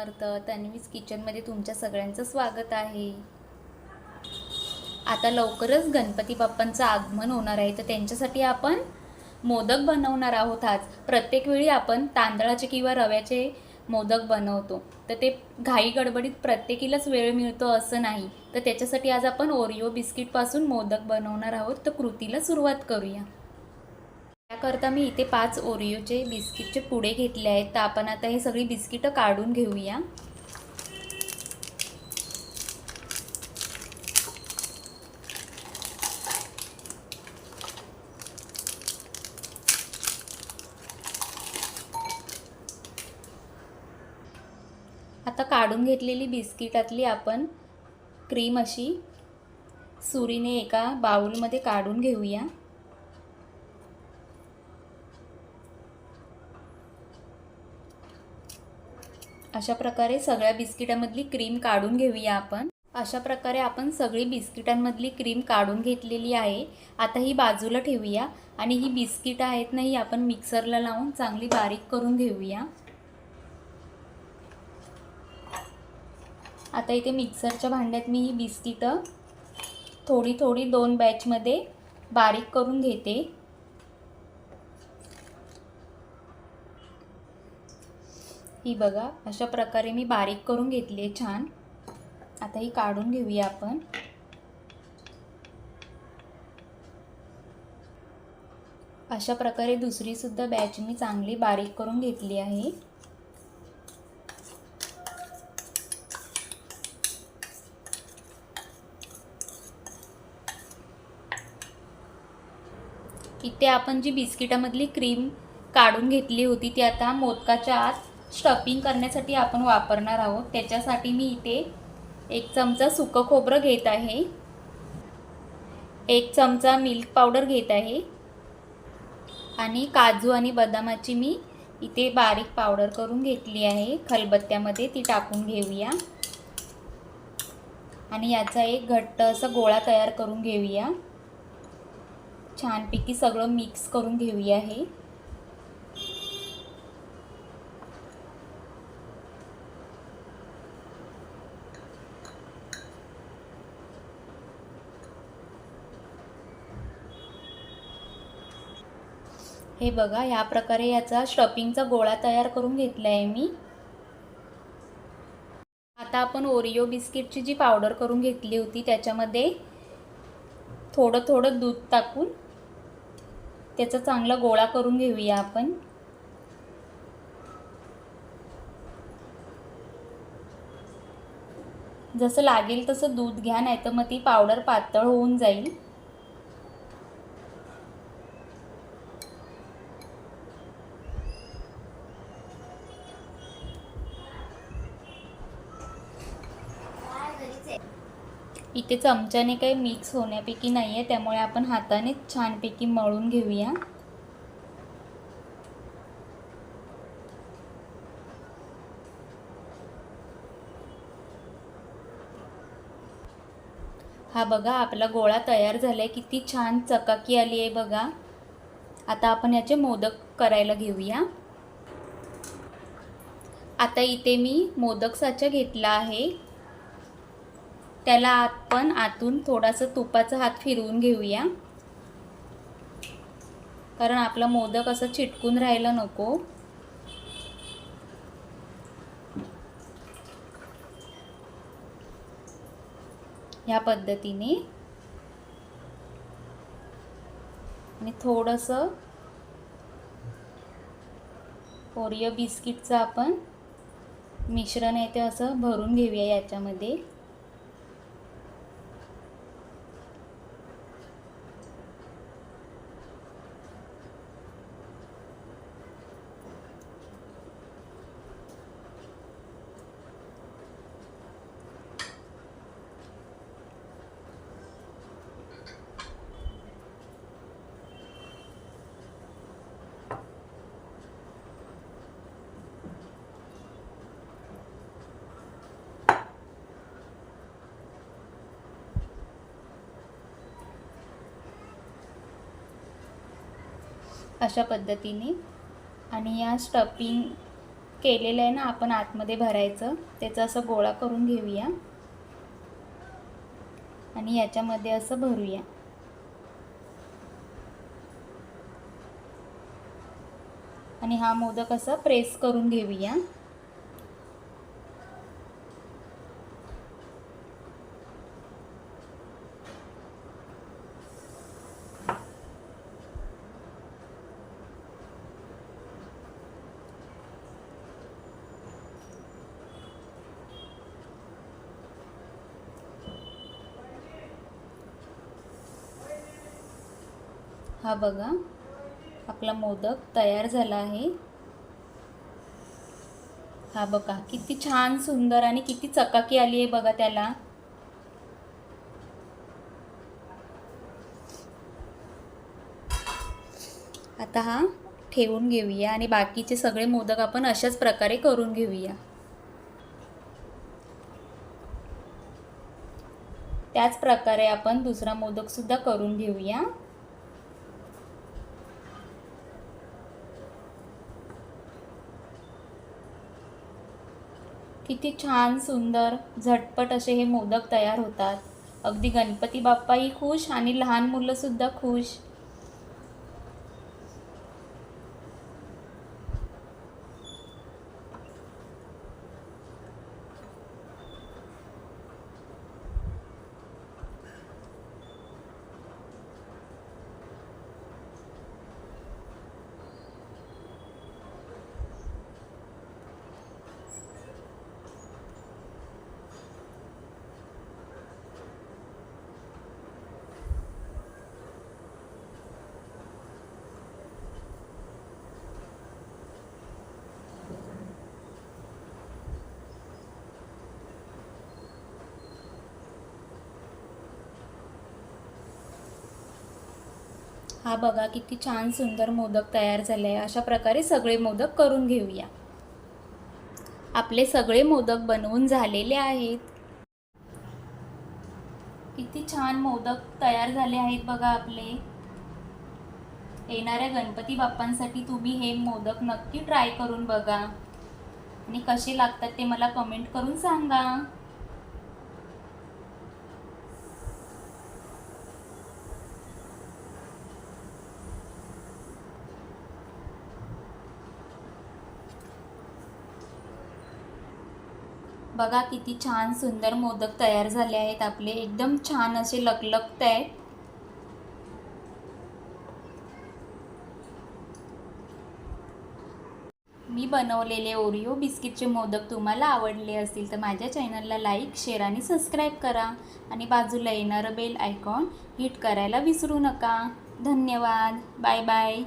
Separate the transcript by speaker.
Speaker 1: समर्थ तन्वीज किचनमध्ये तुमच्या सगळ्यांचं स्वागत आहे. आता लवकरच गणपती बाप्पांचं आगमन होणार आहे तर त्यांच्यासाठी आपण मोदक बनवणार आहोत आज. प्रत्येक वेळी आपण तांदळाचे किंवा रव्याचे मोदक बनवतो. तर ते घाई गडबडीत प्रत्येकीलाच वेळ मिळतो असं नाही. तर त्याच्यासाठी आज आपण ओरिओ बिस्किटपासून मोदक बनवणार आहोत तर कृतीला सुरुवात करूया. त्याकरता मी इथे पाच ओरिओचे बिस्किटचे पुडे घेतले आहेत. तर आपण आता हे सगळी बिस्किटं काढून घेऊया. आता काढून घेतलेली बिस्किटातली आपण क्रीम अशी सुरीने एका बाउलमध्ये काढून घेऊया. अशा प्रकारे सगळ्या बिस्किटामधली क्रीम काढून घेऊया आपण. अशा प्रकारे आपण सगळी बिस्किटांमधली क्रीम काढून घेतलेली आहे. आता ही बाजूला ठेवूया आणि ही बिस्किटं आहेत ना ही आपण मिक्सरला लावून चांगली बारीक करून घेऊया. आता इथे मिक्सरच्या भांड्यात मी ही बिस्किटं थोडी थोडी दोन बॅचमध्ये बारीक करून घेते. ही बघा अशा प्रकारे मी बारीक करून घेतली आहे छान. आता ही काढून घेऊया आपण. अशा प्रकारे दुसरीसुद्धा बॅच मी चांगली बारीक करून घेतली आहे. इथे आपण जी बिस्किटामधली क्रीम काढून घेतली होती ती आता मोदकाच्या आत स्टफिंग करण्यासाठी आपण वापरणार आहोत. त्याच्यासाठी मी इथे एक चमचा सुकं खोबरं घेत आहे. एक चमचा मिल्क पावडर घेत आहे. आणि काजू आणि बदामाची मी इथे बारीक पावडर करून घेतली आहे. खलबत्त्यामध्ये ती टाकून घेऊया. आणि याचा एक घट्ट असा गोळा तयार करून घेऊया. छानपैकी सगळं मिक्स करून घेऊया हे. हे बघा ह्या प्रकारे याचा स्टफिंगचा गोळा तयार करून घेतला आहे मी. आता आपण ओरिओ बिस्किटची जी पावडर करून घेतली होती त्याच्यामध्ये थोडं थोडं दूध टाकून त्याचा चांगला गोळा करून घेऊया आपण. जसं लागेल तसं दूध घ्या नाही तर मग ती पावडर पातळ होऊन जाईल. इथे चमच्याने काही मिक्स होण्यापैकी नाही आहे त्यामुळे आपण हाताने छानपैकी मळून घेऊया. हा बघा आपला गोळा तयार झाला आहे किती छान चकाकी आली आहे बघा. आता आपण याचे मोदक करायला घेऊया. आता इथे मी मोदक साचा घेतला आहे. त्याला आपण आतून थोडासा तुपाचा हात फिरवून घेऊया. कारण आपला मोदक असं चिटकून राहायला नको. ह्या पद्धतीने. आणि थोडंसं ओरिओ बिस्किटचं आपण मिश्रण आहे ते असं भरून घेऊया याच्यामध्ये. अशा पद्धतीने. आणि या स्टफिंग केलेलं आहे ना आपण आतमध्ये भरायचं. त्याचं असं गोळा करून घेऊया. आणि याच्यामध्ये असं भरूया. आणि हा मोदक असा प्रेस करून घेऊया. हा बघा. आपला मोदक तयार झाला आहे. हा बघा किती छान सुंदर आणि किती चकाकी आली आहे बघा त्याला. आता हा ठेवून घेऊया आणि बाकीचे सगळे मोदक आपण अशाच प्रकारे करून घेऊया. त्याच प्रकारे आपण दुसरा मोदक सुद्धा करून घेऊया. किती छान सुंदर झटपट असे हे मोदक तयार होतात. अगदी गणपती बाप्पाही खुश आणि लहान मुलंसुद्धा खुश. हा बघा किती छान सुंदर मोदक तयार झाले आहे. अशा प्रकारे सगळे मोदक करून घेऊया. आपले सगळे मोदक बनवून झालेले आहेत. किती छान मोदक तयार झाले आहेत बघा आपले. येणाऱ्या गणपती बाप्पांसाठी तुम्ही हे मोदक नक्की ट्राय करून बघा. आणि कसे लागतात ते मला कमेंट करून सांगा. बघा किती छान सुंदर मोदक तयार झाले आहेत आपले. एकदम छान असे लकलकत आहेत. मी बनवलेले ओरिओ बिस्किटचे मोदक तुम्हाला आवडले असतील तर माझ्या चॅनलला लाईक शेअर आणि सबस्क्राईब करा. आणि बाजूला येणारं बेल आयकॉन हिट करायला विसरू नका. धन्यवाद. Bye bye.